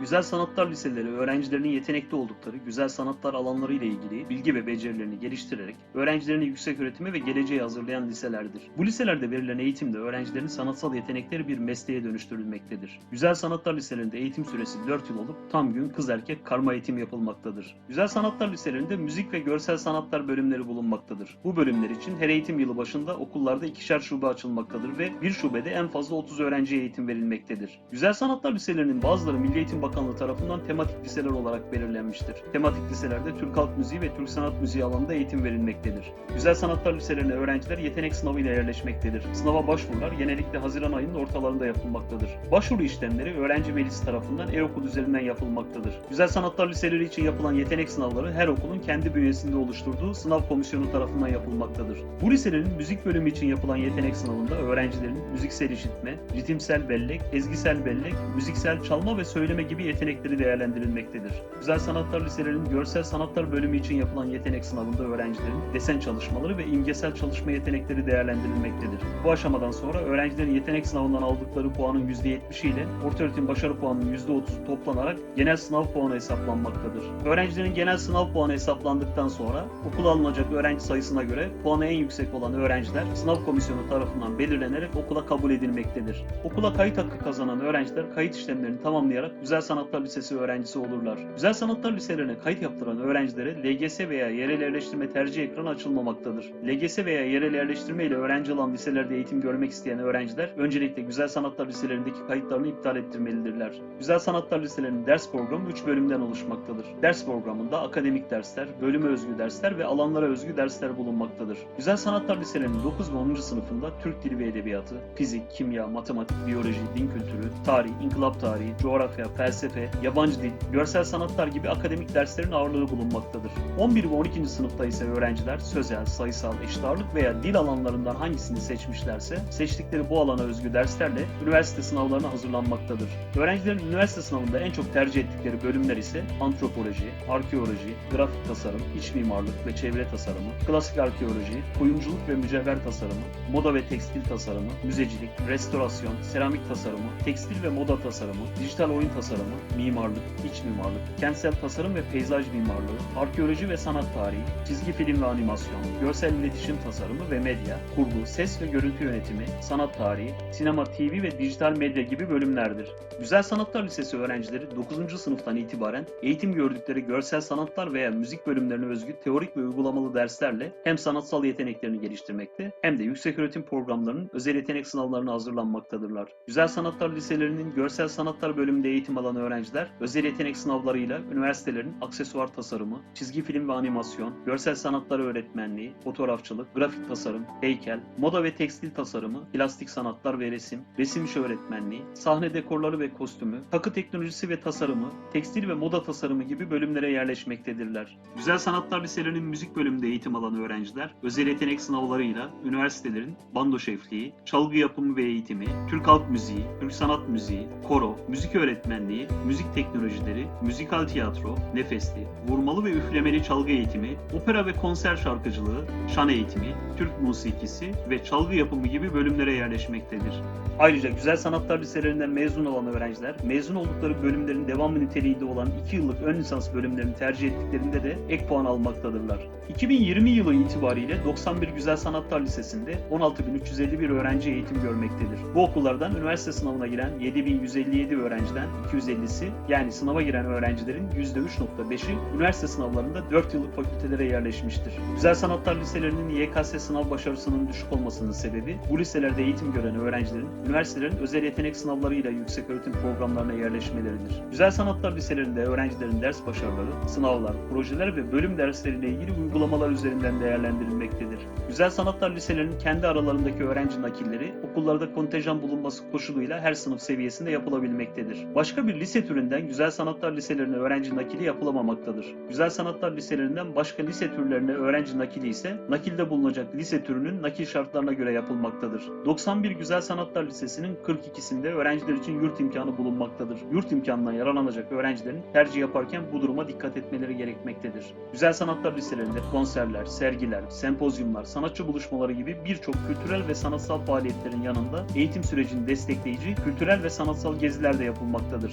Güzel sanatlar liseleri öğrencilerinin yetenekli oldukları güzel sanatlar alanları ile ilgili bilgi ve becerilerini geliştirerek öğrencilerini yüksek öğretime ve geleceğe hazırlayan liselerdir. Bu liselerde verilen eğitimde öğrencilerin sanatsal yetenekleri bir mesleğe dönüştürülmektedir. Güzel sanatlar liselerinde eğitim süresi 4 yıl olup tam gün kız erkek karma eğitim yapılmaktadır. Güzel sanatlar liselerinde müzik ve görsel sanatlar bölümleri bulunmaktadır. Bu bölümler için her eğitim yılı başında okullarda ikişer şube açılmaktadır ve bir şubede en fazla 30 öğrenciye eğitim verilmektedir. Güzel sanatlar liselerinin bazıları Milli Eğitim Bakanlığı tarafından tematik liseler olarak belirlenmiştir. Tematik liselerde Türk Halk Müziği ve Türk Sanat Müziği alanında eğitim verilmektedir. Güzel sanatlar liselerine öğrenciler yetenek sınavıyla yerleşmektedir. Sınava başvurular genellikle Haziran ayının ortalarında yapılmaktadır. Başvuru işlemleri öğrenci meclisi tarafından e-okul üzerinden yapılmaktadır. Güzel sanatlar liseleri için yapılan yetenek sınavları her okulun kendi bünyesinde oluşturduğu sınav komisyonu tarafından yapılmaktadır. Bu liselerin müzik bölümü için yapılan yetenek sınavında öğrencilerin müziksel işitme, ritimsel bellek, ezgisel bellek, müziksel çalma ve söyleme gibi yetenekleri değerlendirilmektedir. Güzel Sanatlar Liselerinin görsel sanatlar bölümü için yapılan yetenek sınavında öğrencilerin desen çalışmaları ve imgesel çalışma yetenekleri değerlendirilmektedir. Bu aşamadan sonra öğrencilerin yetenek sınavından aldıkları puanın %70'i ile ortaöğretim başarı puanının %30'u toplanarak genel sınav puanı hesaplanmaktadır. Öğrencilerin genel sınav puanı hesaplandıktan sonra okula alınacak öğrenci sayısına göre puanı en yüksek olan öğrenciler sınav komisyonu tarafından belirlenerek okula kabul edilmektedir. Okula kayıt hakkı kazanan öğrenciler kayıt işlemlerini tamamlayarak Güzel Sanatlar Lisesi öğrencisi olurlar. Güzel Sanatlar Liselerine kayıt yaptıran öğrencilere LGS veya yerel yerleştirme tercih ekranı açılmamaktadır. LGS veya yerel yerleştirme ile öğrenci olan liselerde eğitim görmek isteyen öğrenciler öncelikle Güzel Sanatlar Liselerindeki kayıtlarını iptal ettirmelidirler. Güzel Sanatlar Liselerinin ders programı 3 bölümden oluşmaktadır. Ders programında akademik dersler, bölüme özgü dersler ve alanlara özgü dersler bulunmaktadır. Güzel Sanatlar Liselerinin 9 ve 10. sınıfında Türk Dili ve Edebiyatı, fizik, kimya, matematik, biyoloji, din kültürü, tarih, inkılap tarihi, coğrafya, felsefe, yabancı dil, görsel sanatlar gibi akademik derslerin ağırlığı bulunmaktadır. 11 ve 12. sınıfta ise öğrenciler sözel, sayısal, eşit ağırlık veya dil alanlarından hangisini seçmişlerse seçtikleri bu alana özgü derslerle üniversite sınavlarına hazırlanmaktadır. Öğrencilerin üniversite sınavında en çok tercih ettikleri bölümler ise antropoloji, arkeoloji, grafik tasarım, iç mimarlık ve çevre tasarımı, klasik arkeoloji, kuyumculuk ve mücevher tasarımı, moda ve tekstil tasarımı, müzecilik, restorasyon, seramik tasarımı, tekstil ve moda tasarımı, dijital oyun tasarımı, mimarlık, iç mimarlık, kentsel tasarım ve peyzaj mimarlığı, arkeoloji ve sanat tarihi, çizgi film ve animasyon, görsel iletişim tasarımı ve medya, kurgu, ses ve görüntü yönetimi, sanat tarihi, sinema, TV ve dijital medya gibi bölümlerdir. Güzel Sanatlar Lisesi öğrencileri 9. sınıftan itibaren eğitim gördükleri görsel sanatlar veya müzik bölümlerine özgü teorik ve uygulamalı derslerle hem sanatsal yeteneklerini geliştirmekte hem de yükseköğretim programlarının özel yetenek sınavlarına hazırlanmaktadırlar. Güzel Sanatlar Liselerinin görsel sanatlar bölümünde eğitim alan öğrenciler özel yetenek sınavlarıyla üniversitelerin aksesuar tasarımı, çizgi film ve animasyon, görsel sanatlar öğretmenliği, fotoğrafçılık, grafik tasarım, heykel, moda ve tekstil tasarımı, plastik sanatlar ve resim, resim işi öğretmenliği, sahne dekorları ve kostümü, takı teknolojisi ve tasarımı, tekstil ve moda tasarımı gibi bölümlere yerleşmektedirler. Güzel Sanatlar Liselerinin müzik bölümünde eğitim alan öğrenciler, özel yetenek sınavlarıyla üniversitelerin bando şefliği, çalgı yapımı ve eğitimi, Türk halk müziği, Türk sanat müziği, koro, müzik öğretmenliği, müzik teknolojileri, müzikal tiyatro, nefesli, vurmalı ve üflemeli çalgı eğitimi, opera ve konser şarkıcılığı, şan eğitimi, Türk musikisi ve çalgı yapımı gibi bölümlere yerleşmektedir. Ayrıca Güzel Sanatlar Liselerinden mezun olan öğrenciler, mezun oldukları bölümlerin devamı niteliğinde olan 2 yıllık ön lisans bölümlerini tercih ettiklerinde de ek puan almaktadırlar. 2020 yılı itibariyle 91 Güzel Sanatlar Lisesi'nde 16.351 öğrenci eğitim görmektedir. Bu okullardan üniversite sınavına giren 7.157 öğrenciden 250'si yani sınava giren öğrencilerin %3.5'i üniversite sınavlarında 4 yıllık fakültelere yerleşmiştir. Güzel Sanatlar Liselerinin YKS sınav başarısının düşük olmasının sebebi bu liselerde eğitim gören öğrencilerin üniversitelerin özel yetenek sınavlarıyla yüksek öğretim programlarına yerleşmeleridir. Güzel Sanatlar Liselerinde öğrencilerin ders başarıları, sınavlar, projeler ve bölüm dersleriyle ilgili uygulamalar üzerinden değerlendirilmektedir. Güzel Sanatlar Liselerinin kendi aralarındaki öğrenci nakilleri okullarda kontenjan bulunması koşuluyla her sınıf seviyesinde yapılabilmektedir. Başka bir lise türünden Güzel Sanatlar Liselerine öğrenci nakili yapılamamaktadır. Güzel Sanatlar Liselerinden başka lise türlerine öğrenci nakili ise nakilde bulunacak lise türünün nakil şartlarına göre yapılmaktadır. 91 Güzel Sanatlar Lisesi'nin 42'sinde öğrenciler için yurt imkanı bulunmaktadır. Yurt imkanından yararlanacak öğrencilerin tercih yaparken bu duruma dikkat etmeleri gerekmektedir. Güzel Sanatlar Liselerinde konserler, sergiler, sempozyumlar, sanatçı buluşmaları gibi birçok kültürel ve sanatsal faaliyetlerin yanında eğitim sürecini destekleyici kültürel ve sanatsal geziler de yapılmaktadır.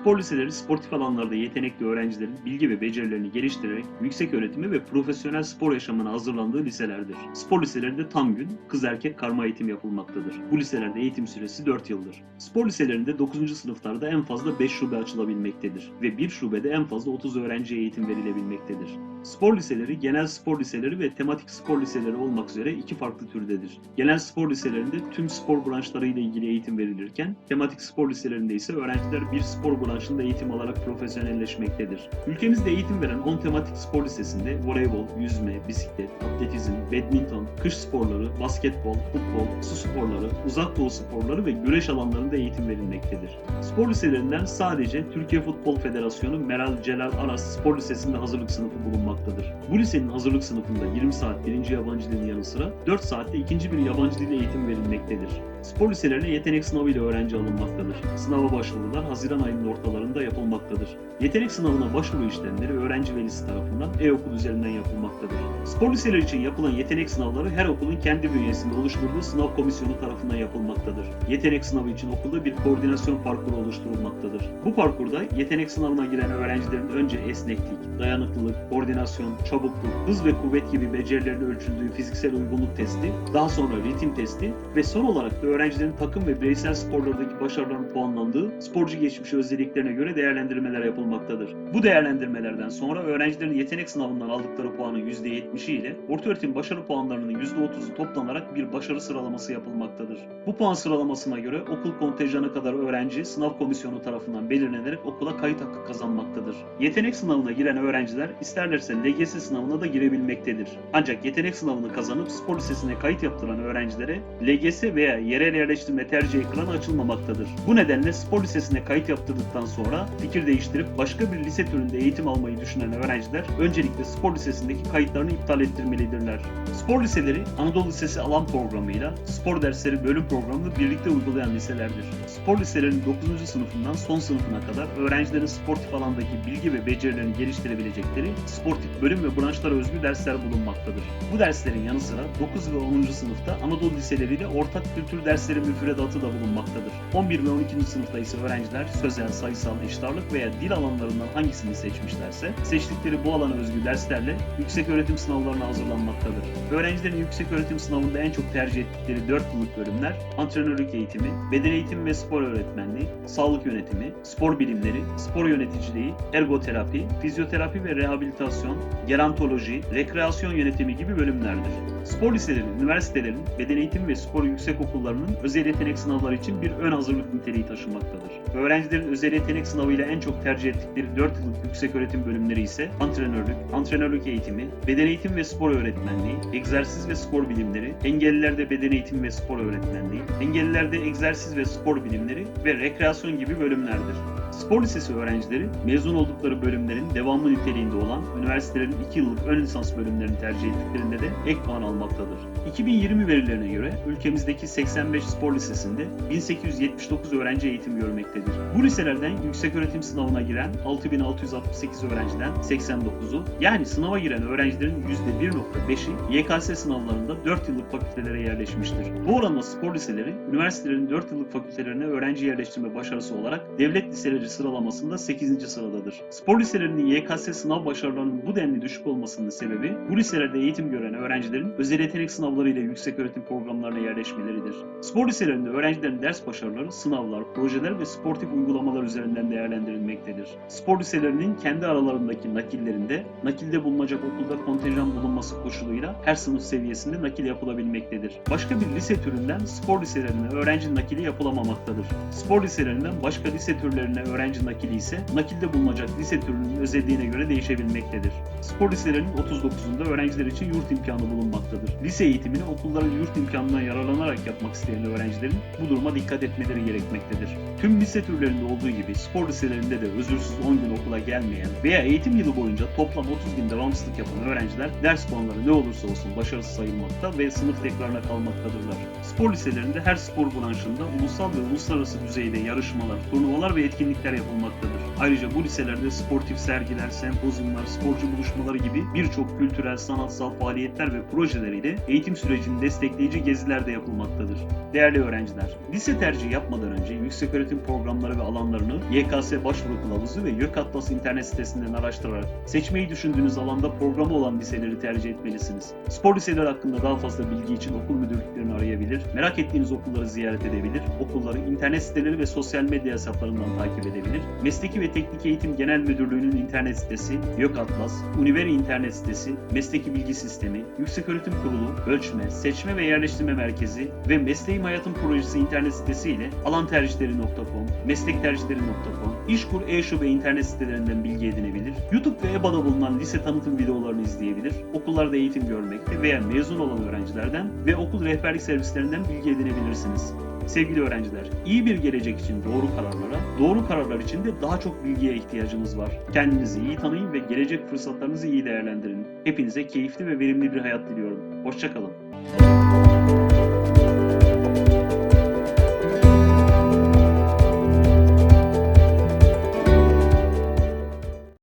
Spor liseleri sportif alanlarda yetenekli öğrencilerin bilgi ve becerilerini geliştirerek yüksek öğretimi ve profesyonel spor yaşamına hazırlandığı liselerdir. Spor liselerinde tam gün kız erkek karma eğitim yapılmaktadır. Bu liselerde eğitim süresi 4 yıldır. Spor liselerinde 9. sınıflarda en fazla 5 şube açılabilmektedir ve bir şubede en fazla 30 öğrenciye eğitim verilebilmektedir. Spor liseleri, genel spor liseleri ve tematik spor liseleri olmak üzere iki farklı türdedir. Genel spor liselerinde tüm spor branşları ile ilgili eğitim verilirken, tematik spor liselerinde ise öğrenciler bir spor branşında eğitim alarak profesyonelleşmektedir. Ülkemizde eğitim veren 10 tematik spor lisesinde voleybol, yüzme, bisiklet, atletizm, badminton, kış sporları, basketbol, futbol, su sporları, uzak doğu sporları ve güreş alanlarında eğitim verilmektedir. Spor liselerinden sadece Türkiye Futbol Federasyonu Meral Celal Aras Spor Lisesi'nde hazırlık sınıfı bulunmaktadır. Bu lisenin hazırlık sınıfında 20 saat birinci yabancı dilin yanı sıra 4 saatte ikinci bir yabancı dil eğitim verilmektedir. Spor liselerine yetenek sınavı ile öğrenci alınmaktadır. Sınava başvurular Haziran ayının ortalarında yapılmaktadır. Yetenek sınavına başvuru işlemleri öğrenci velisi tarafından e-okul üzerinden yapılmaktadır. Spor liseleri için yapılan yetenek sınavları her okulun kendi bünyesinde oluşturduğu sınav komisyonu tarafından yapılmaktadır. Yetenek sınavı için okulda bir koordinasyon parkuru oluşturulmaktadır. Bu parkurda yetenek sınavına giren öğrencilerin önce esneklik, dayanıklılık, koordinasyon, çabukluk, hız ve kuvvet gibi becerilerin ölçüldüğü fiziksel uygunluk testi, daha sonra ritim testi ve son olarak da öğrencilerin takım ve bireysel sporlardaki başarılarının puanlandığı sporcu geçmişi özelliklerine göre değerlendirmeler yapılmaktadır. Bu değerlendirmelerden sonra öğrencilerin yetenek sınavından aldıkları puanın %70'i ile ortaöğretim başarı puanlarının %30'u toplanarak bir başarı sıralaması yapılmaktadır. Bu puan sıralamasına göre okul kontenjanı kadar öğrenci sınav komisyonu tarafından belirlenerek okula kayıt hakkı kazanmaktadır. Yetenek sınavına giren öğrenciler isterlerse LGS sınavına da girebilmektedir. Ancak yetenek sınavını kazanıp spor lisesine kayıt yaptıran öğrencilere LGS veya yerel yerleştirme tercih ekranı açılmamaktadır. Bu nedenle spor lisesine kayıt yaptırdıktan sonra fikir değiştirip başka bir lise türünde eğitim almayı düşünen öğrenciler öncelikle spor lisesindeki kayıtlarını iptal ettirmelidirler. Spor liseleri Anadolu Lisesi alan programıyla spor dersleri bölüm programını birlikte uygulayan liselerdir. Spor liselerinin 9. sınıfından son sınıfına kadar öğrencilerin sportif alandaki bilgi ve becerilerini geliştirebilecekleri sportif bölüm ve branşlara özgü dersler bulunmaktadır. Bu derslerin yanı sıra 9 ve 10. sınıfta Anadolu liseleriyle ortak kültür dersleri müfredatı da bulunmaktadır. 11 ve 12. sınıfta ise öğrenciler sözel, sayısal, eşitarlık veya dil alanlarından hangisini seçmişlerse seçtikleri bu alana özgü derslerle yüksek öğretim sınavlarına hazırlanmaktadır. Öğrencilerin yüksek öğretim sınavında en çok tercih ettikleri 4 yıllık bölümler antrenörlük eğitimi, beden eğitimi ve spor öğretmenliği, sağlık yönetimi, spor bilimleri, spor yöneticiliği, ergoterapi, fizyoterapi ve rehabilitasyon, gerontoloji, rekreasyon yönetimi gibi bölümlerdir. Spor liseleri, üniversitelerin, beden eğitimi ve spor yüksek okullarının özel yetenek sınavları için bir ön hazırlık niteliği taşımaktadır. Öğrencilerin özel yetenek sınavıyla en çok tercih ettikleri 4 yıllık yüksek öğretim bölümleri ise antrenörlük, antrenörlük eğitimi, beden eğitimi ve spor öğretmenliği, egzersiz ve spor bilimleri, engellilerde beden eğitimi ve spor öğretmenliği, engellilerde egzersiz ve spor bilimleri ve rekreasyon gibi bölümlerdir. Spor lisesi öğrencileri mezun oldukları bölümlerin devamlı niteliğinde olan üniversitelerin 2 yıllık ön lisans bölümlerini tercih ettiklerinde de ek puan almaktadır. 2020 verilerine göre ülkemizdeki 85 spor lisesinde 1879 öğrenci eğitim görmektedir. Bu liselerden yükseköğretim sınavına giren 6668 öğrenciden 89'u yani sınava giren öğrencilerin %1.5'i YKS sınavlarında 4 yıllık fakültelere yerleşmiştir. Bu oranla spor liseleri üniversitelerin 4 yıllık fakültelerine öğrenci yerleştirme başarısı olarak devlet liseleri sıralamasında 8. sıradadır. Spor liselerinin YKS sınav başarılarının bu denli düşük olmasının sebebi bu liselerde eğitim gören öğrencilerin özel yetenek sınavları ile yüksek öğretim programlarına yerleşmeleridir. Spor liselerinde öğrencilerin ders başarıları, sınavlar, projeler ve sportif uygulamalar üzerinden değerlendirilmektedir. Spor liselerinin kendi aralarındaki nakillerinde nakilde bulunacak okulda kontenjan bulunması koşuluyla her sınıf seviyesinde nakil yapılabilmektedir. Başka bir lise türünden spor liselerine öğrenci nakili yapılamamaktadır. Spor liselerinden başka lise türlerine öğrenci nakili ise nakilde bulunacak lise türünün özelliğine göre değişebilmektedir. Spor liselerinin 39'unda öğrenciler için yurt imkanı bulunmaktadır. Lise eğitimini okulların yurt imkanından yararlanarak yapmak isteyen öğrencilerin bu duruma dikkat etmeleri gerekmektedir. Tüm lise türlerinde olduğu gibi spor liselerinde de özürsüz 10 gün okula gelmeyen veya eğitim yılı boyunca toplam 30 gün devamsızlık yapan öğrenciler ders puanları ne olursa olsun başarısız sayılmakta ve sınıf tekrarına kalmaktadırlar. Spor liselerinde her spor branşında ulusal ve uluslararası düzeyde yarışmalar, turnuvalar ve etkinlikler etkinlikler yapılmaktadır. Ayrıca bu liselerde sportif sergiler, sempozyumlar, sporcu buluşmaları gibi birçok kültürel, sanatsal faaliyetler ve projeleriyle eğitim sürecini destekleyici geziler de yapılmaktadır. Değerli öğrenciler, lise tercihi yapmadan önce yükseköğretim programları ve alanlarını YKS başvuru kılavuzu ve YÖK Atlas internet sitesinden araştırarak seçmeyi düşündüğünüz alanda programı olan liseleri tercih etmelisiniz. Spor liseleri hakkında daha fazla bilgi için okul müdürlüklerini arayabilir, merak ettiğiniz okulları ziyaret edebilir, okulları internet siteleri ve sosyal medya hesaplarından takip edebilir, Mesleki ve Teknik Eğitim Genel Müdürlüğü'nün internet sitesi, YÖK Atlas, Univeri internet sitesi, Mesleki Bilgi Sistemi, Yükseköğretim Kurulu, Ölçme, Seçme ve Yerleştirme Merkezi ve Mesleğim Hayatım Projesi internet sitesi ile alantercihleri.com, meslektercihleri.com, İşkur e-şube internet sitelerinden bilgi edinebilir, YouTube ve EBA'da bulunan lise tanıtım videolarını izleyebilir, okullarda eğitim görmekte veya mezun olan öğrencilerden ve okul rehberlik servislerinden bilgi edinebilirsiniz. Sevgili öğrenciler, iyi bir gelecek için doğru kararlara, doğru kararlar için de daha çok bilgiye ihtiyacımız var. Kendinizi iyi tanıyın ve gelecek fırsatlarınızı iyi değerlendirin. Hepinize keyifli ve verimli bir hayat diliyorum. Hoşçakalın.